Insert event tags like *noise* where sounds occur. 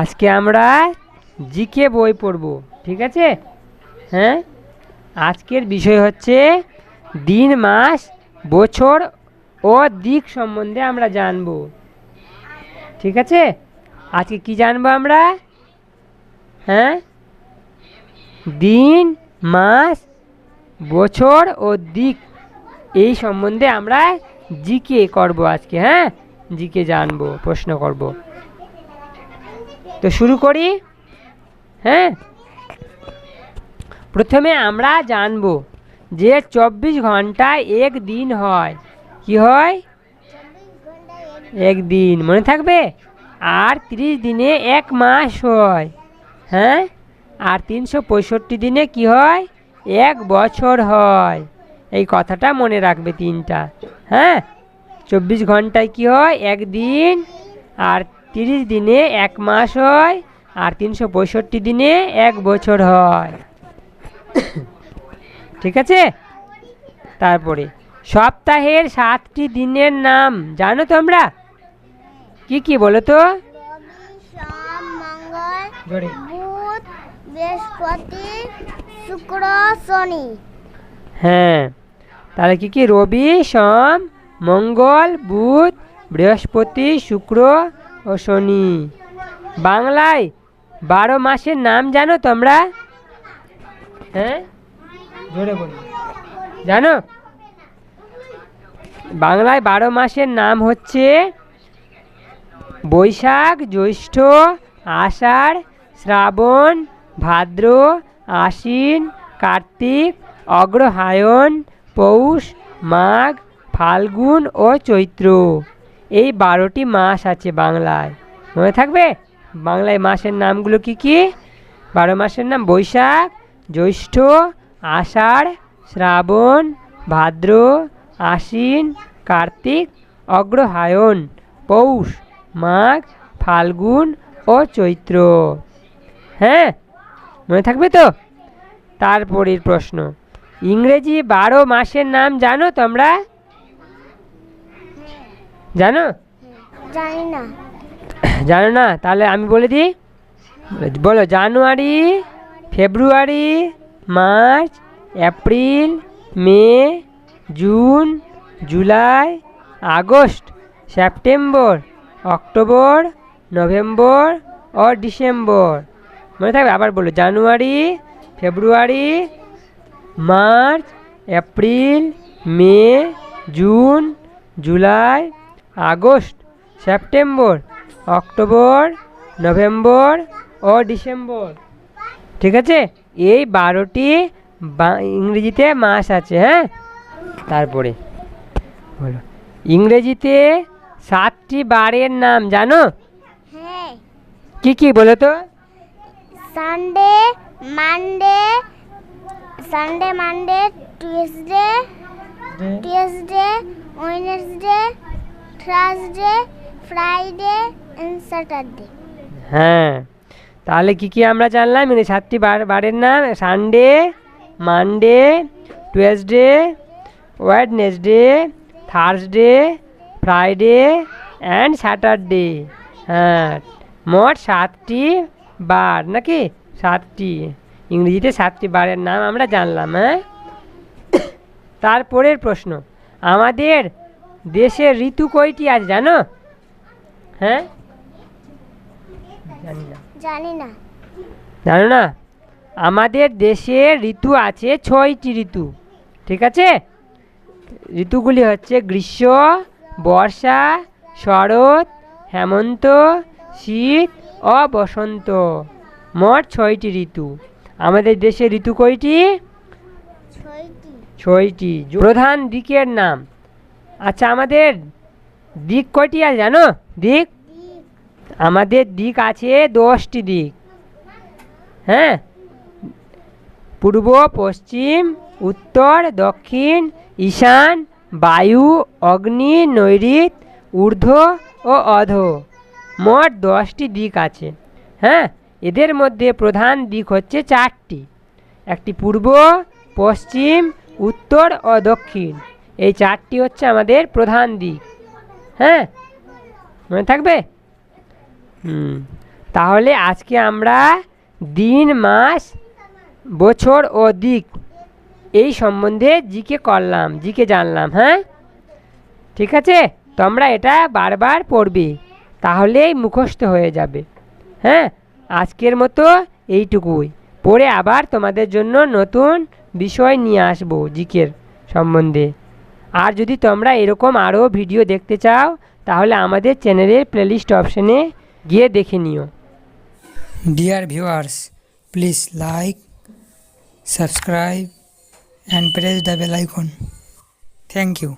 আজকে আমরা জিকে বই পড়ব, ঠিক আছে? হ্যাঁ? আজকের বিষয় হচ্ছে দিন, মাস, বছর ও দিক সম্বন্ধে আমরা জানব, ঠিক আছে? আজকে কি জানব আমরা? হ্যাঁ? দিন, মাস, বছর ও দিক, এই সম্বন্ধে আমরা জিকে করব আজকে হ্যাঁ? জিকে জানব, প্রশ্ন করব। তো শুরু করি। হ্যাঁ? প্রথমে আমরা জানব যে চব্বিশ ঘন্টায় এক দিন হয়। কি হয়? এক দিন। মনে থাকবে? আর তিরিশ দিনে এক মাস হয়। হ্যাঁ? আর তিনশো পঁয়ষট্টি দিনে কি হয়? এক বছর হয়। এই কথাটা মনে রাখবে তিনটা। হ্যাঁ? চব্বিশ ঘন্টায় কি হয়? একদিন আর তিরিশ দিনে এক মাস হয় আর তিনশো পঁয়ষট্টি দিনে এক বছর হয়। *coughs* ঠিক আছে? তারপরে সপ্তাহের সাতটি দিনের নাম জানো তোমরা? কি কি বলো তো? বৃহস্পতি শুক্র শনি। হ্যাঁ তাহলে কি কি? রবি সোম মঙ্গল বুধ বৃহস্পতি শুক্র ও শনি বাংলায় বারো মাসের নাম জানো তোমরা? হ্যাঁ? জোরে বলি। জানো? বাংলায় বারো মাসের নাম হচ্ছে বৈশাখ, জ্যৈষ্ঠ, আষাঢ়, শ্রাবণ, ভাদ্র, আশ্বিন, কার্তিক, অগ্রহায়ণ, পৌষ, মাঘ, ফাল্গুন ও চৈত্র। এই বারোটি মাস আছে বাংলায়। মনে থাকবে? বাংলায় মাসের নামগুলো কি কি? বারো মাসের নাম বৈশাখ, জ্যৈষ্ঠ, আষাঢ়, শ্রাবণ, ভাদ্র, আশ্বিন, কার্তিক, অগ্রহায়ণ, পৌষ, মাঘ, ফাল্গুন ও চৈত্র। হ্যাঁ? মনে থাকবে তো? তারপরের প্রশ্ন। ইংরেজি বারো মাসের নাম জানো তোমরা? জানো? জানি না জানো না তাহলে আমি বলে দিই। বলো January February March April May June July August September October November ও ডিসেম্বর। মনে থাকবে? আবার বলো January February March April May June July August September October November ও ডিসেম্বর। ঠিক আছে? এই বারোটি বা- ইংরেজিতে মাস আছে হ্যাঁ? তারপরে বলো। ইংরেজিতে সাতটি বারের নাম জানো? হ্যাঁ। কি কি বলো তো? Sunday Monday Sunday Monday Tuesday Tuesday. Wednesday Thursday Friday and Saturday হ্যাঁ তাহলে কি কি আমরা জানলাম? মানে সাতটি বার, বারের নাম Sunday Monday Tuesday Wednesday Thursday Friday and Saturday হ্যাঁ মোট সাতটি বার, নাকি? সাতটি, ইংরেজিতে সাতটি বারের নাম আমরা জানলাম হ্যাঁ? *coughs* তারপরের প্রশ্ন, আমাদের দেশের ঋতু কয়টি আছে জানো? হ্যাঁ? জানি না। জানি না। জানো না? আমাদের দেশে ঋতু আছে ছয়টি ঋতু ঠিক আছে? ঋতুগুলি হচ্ছে গ্রীষ্ম বর্ষা শরৎ হেমন্ত শীত ও বসন্ত। মোট ছয়টি ঋতু। আমাদের দেশে ঋতু কয়টি? ছয়টি। প্রধান দিকের নাম। আচ্ছা আমাদের দিক কয়টি আছে জানো? দিক? আমাদের দিক আছে দশটি দিক। হ্যাঁ? পূর্ব, পশ্চিম, উত্তর, দক্ষিণ, ঈশান, বায়ু, অগ্নি নৈরিত ঊর্ধ্ব ও অধ। মোট দশটি দিক আছে। হ্যাঁ? এদের মধ্যে প্রধান দিক হচ্ছে চারটি। একটি পূর্ব, পশ্চিম, উত্তর ও দক্ষিণ। এই চারটি হচ্ছে আমাদের প্রধান দিক। হ্যাঁ? মনে থাকবে? হুম। তাহলে আজকে আমরা দিন, মাস, বছর ও দিক এই সম্বন্ধে জিকে করলাম, জিকে জানলাম হ্যাঁ? ঠিক আছে? তোমরা এটা বারবার পড়বে, তাহলেই মুখস্থ হয়ে যাবে। হ্যাঁ? আজকের মতো এইটুকুই। পরে আবার তোমাদের জন্য নতুন বিষয় নিয়ে আসব জিকের সম্বন্ধে। আর যদি তোমরা এরকম আরও ভিডিও দেখতে চাও তাহলে আমাদের চ্যানেলের প্লেলিস্ট অপশনে গিয়ে দেখে নিও Dear viewers, please like, subscribe and press the bell icon. Thank you.